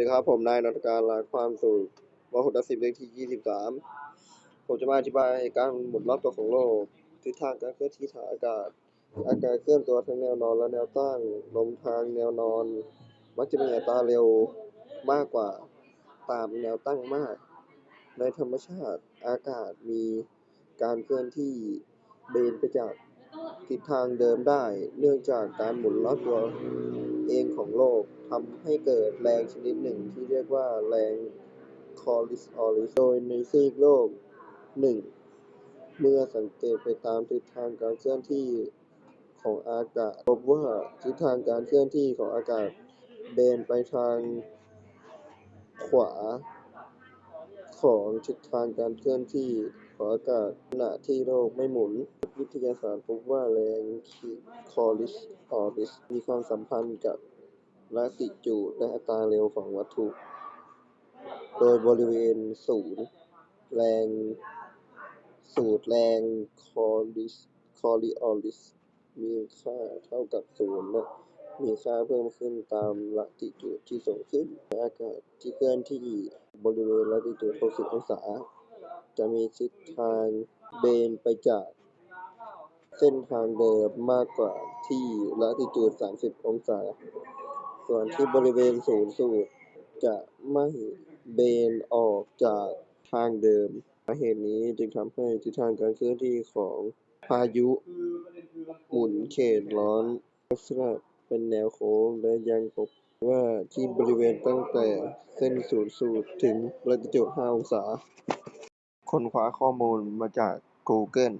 ดีครับ ผมนายนัทการลาความสุขวหกสิบเลขที่ยี่สิบสามผมจะมาอธิบายการหมุนรอบตัวของโลก ทิศทางการเคลื่อนที่ทางอากาศ อากาศเคลื่อนตัวทั้งแนวนอนและแนวตั้ง ลมทางแนวนอน มักจะมีอัตราเร็วมากกว่าตามแนวตั้งมาก ในธรรมชาติอากาศมีการเคลื่อนที่เบนไปจากทิศทางเดิมได้ เนื่องจากการหมุนรอบตัว เองของโลกทำให้เกิดแรงชนิดหนึ่งที่เรียกว่าแรงคอริสออริส โดยในซีกโลกหนึ่งเมื่อสังเกตไปตามทิศทางการเคลื่อนที่ของอากาศ พบว่าทิศทางการเคลื่อนที่ของอากาศเบนไปทางขวา ของทิศทางการเคลื่อนที่ของอากาศขณะที่โลกไม่หมุน วิทยาศาสตร์พบว่าแรงคอริสออริส มีความสัมพันธ์กับละติจูดและอัตราเร็วของวัตถุ โดยบริเวณศูนย์แรงสูตรแรงคอริสคอริออริส มีค่าเท่ากับศูนย์และ มีค่าเพิ่มขึ้นตามละติจูดที่สูงขึ้น อากาศที่เคลื่อนที่บริเวณละติจูด 60 องศา จะมีทิศทางเบนไปจากเส้นทางเดิมมากกว่าที่ละติจูด 30 องศา ส่วนที่บริเวณศูนย์สูตรจะไม่เบนออกจากทางเดิมสาเหตุนี้จึงทำให้ทิศทางการเคลื่อนที่ของพายุหมุนเขตร้อนลักษณะ เป็นแนวโค้ง และยังพบว่าที่บริเวณตั้งแต่เส้นศูนย์สูตรถึงระดับจุด5องศา ค้นคว้าข้อมูลมาจาก Google